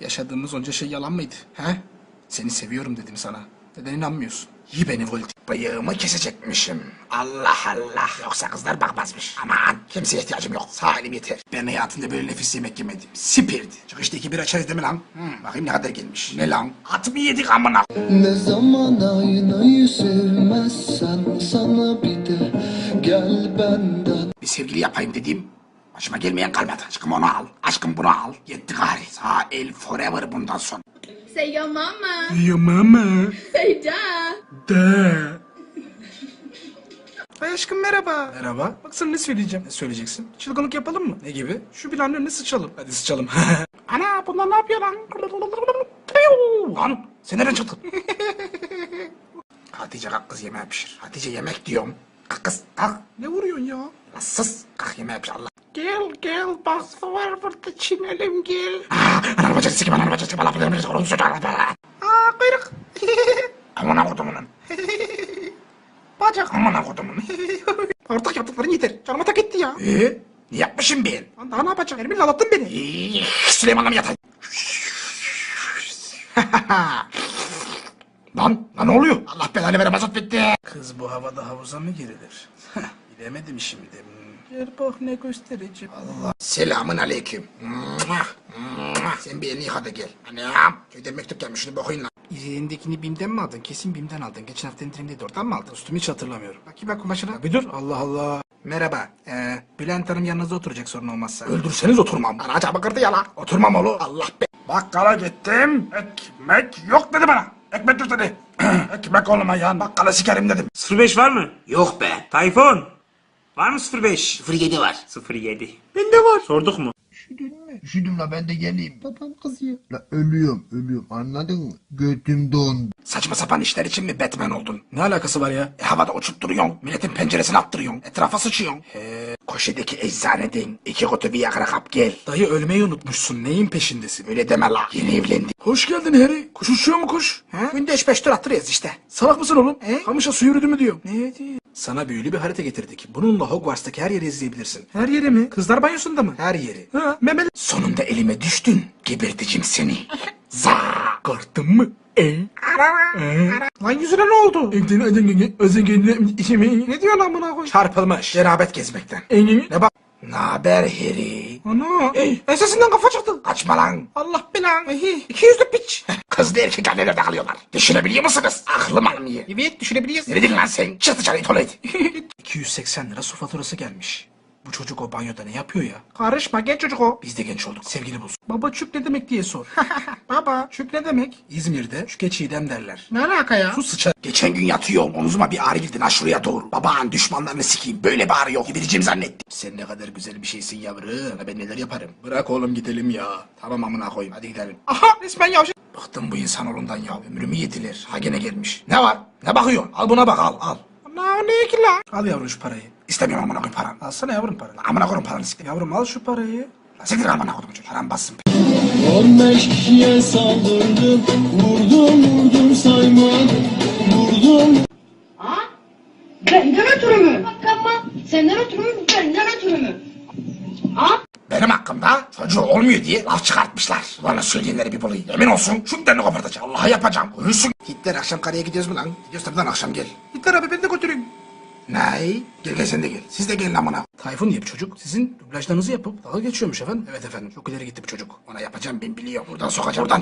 Yaşadığımız onca şey yalan mıydı? He? Seni seviyorum dedim sana. Neden inanmıyorsun? Yi beni Volti. Bıyığımı kesecekmişim. Allah Allah. Yoksa kızlar bakmazmış. Aman kimseye ihtiyacım yok. Sağ elim yeter. Ben hayatımda böyle nefis yemek yemedim. Sipirdi. Çıkışta iki bir açarız değil mi lan? Hmm, bakayım ne kadar gelmiş. Ne lan? At mı yedik amına? Ne zaman aynayı sevmezsen sana bir de gel benden Bir sevgili yapayım dediğim başıma gelmeyen kalmadı. Aşkım onu al. Aşkım bunu al. Yetti gari. Sağ el forever bundan sonra. Say yo mama. Ya mama. Say da. Da. Ay aşkım merhaba. Merhaba. Bak sana ne söyleyeceğim. Ne söyleyeceksin? Çılgınlık yapalım mı? Ne gibi? Şu binanın önüne sıçalım. Hadi sıçalım. Ana bunlar ne yapıyor lan? lan sen nereden çıktın? Hatice kalk kız yemeğe pişir. Hatice yemek diyorum. Kız kalk. Ne vuruyorsun ya? Lan sus. Kalk yemeğe pişir Allah. Gel gel bak var burada çinelim gel. Aa, ananı bacını sikim ananı bacını sikim. Allah bilir bilir. Oğlum söyle. Aa kuyruk. Amına kodumunun. Bacak amına kodumun. Artık yaptıkların yeter. Canıma tak etti ya. Ee? Ne yapmışım ben? Lan daha ne yapacağım? Elimi ağlattın beni. Ee, Süleyman'la mı yatay? lan, lan ne oluyor? Allah belanı vere mazot bitti. Kız bu havada havuza mı girilir? Bilemedim şimdi. Gel bak ne göstereceğim. Allah. Selamun aleyküm. Sen bir elini yıka da gel. Anam. Köyden mektup gelmiş şunu bir okuyun lan. İzleyenindekini BİM'den mi aldın? Kesin BİM'den aldın. Geçen hafta indirimdeydi oradan mı aldın? Üstümü hiç hatırlamıyorum. Bakayım bak kumaşına. Bir dur. Allah Allah. Merhaba. Ee, Bülent Hanım yanınızda oturacak sorun olmazsa. Öldürseniz oturmam. Ana çabuk kırdı ya la. Oturmam oğlum. Allah be. Bakkala gittim. Ekmek yok dedi bana. Ekmek yok dedi. Ekmek olma yan. Bakkala sikerim dedim. 05 var mı? Yok be. Tayfun. Var mı 05? 07 var. 07. Bende var. Sorduk mu? Üşüdüm la ben de geleyim. Babam kızıyor. La ölüyorum ölüyorum anladın mı? Götüm dondu. Saçma sapan işler için mi Batman oldun? Ne alakası var ya? E, havada uçup duruyorsun. Milletin penceresine attırıyorsun. Etrafa sıçıyorsun. He. Koşedeki eczaneden iki kutu Viagra kap gel. Dayı ölmeyi unutmuşsun. Neyin peşindesin? Öyle deme la. Yeni evlendim. Hoş geldin Harry. Kuş uçuyor mu kuş? He? Günde 3-5 tur attırıyoruz işte. Salak mısın oğlum? He? Kamışa su yürüdü mü diyor. Ne diyor? Sana büyülü bir harita getirdik. Bununla Hogwarts'taki her yeri izleyebilirsin. Her yeri mi? Kızlar banyosunda mı? Her yeri. Ha, memeli. Sonunda elime düştün. Geberteceğim seni. Za. Korktun mu? E? E? Lan yüzüne ne oldu? Ne diyorsun amına koy? Çarpılmış. Cenabet gezmekten. Ne bak? Naber Harry? Ana. Ey, ensesinden kafa çıktı. Kaçma lan. Allah belanı. İki yüzlü piç. Kızlı erkek annelerde kalıyorlar. Düşünebiliyor musunuz? Aklım almıyor. Evet düşünebiliyoruz. Neredin lan sen? Çık dışarı tuvalet. 280 lira su faturası gelmiş. Bu çocuk o banyoda ne yapıyor ya? Karışma genç çocuk o. Biz de genç olduk. Sevgili bulsun. Baba çüp ne demek diye sor. Baba çüp ne demek? İzmir'de çüke çiğdem derler. Ne alaka ya? Su sıçar. Geçen gün yatıyorum. Omzuma bir ağrı girdi lan şuraya doğru. Babağın düşmanlarını sikeyim. Böyle bir ağrı yok. Gidireceğim zannettim. Sen ne kadar güzel bir şeysin yavrum. Ben neler yaparım. Bırak oğlum gidelim ya. Tamam amına koyayım. Hadi gidelim. Aha resmen yavşak. Bıktım bu insanoğlundan ya. Ömrümü yediler. Ha gene gelmiş. Ne var? Ne bakıyorsun? Al buna bak al al. Ana ne ki la? Al yavrum şu parayı. İstemiyorum amına koyayım paranı. Alsana yavrum paranı. Amına koyayım paranı siktir. Yavrum al şu parayı. La siktir amına koyayım çocuğum. Param bassın. 15 kişiye saldırdım Vurdum vurdum saymadım Vurdum Benden ötürü mü? Bak yapma. Senden ötürü mü? Benden ötürü mü? Ha? Benim hakkımda çocuğu olmuyor diye laf çıkartmışlar. Bana söyleyenleri bir bulayım. Emin olsun şundan kopartacağım. Allah'a yapacağım. Uyusun. Hitler akşam karaya gidiyoruz mu lan? Gidiyoruz tabii lan akşam gel. Hitler abi beni de götürün. Ney? Gel gel sen de gel. Siz de gelin amına. Tayfun diye bir çocuk sizin dublajlarınızı yapıp dalga geçiyormuş efendim. Evet efendim. Çok ileri gitti bu çocuk. Ona yapacağım ben biliyorum. Buradan sokacağım. Buradan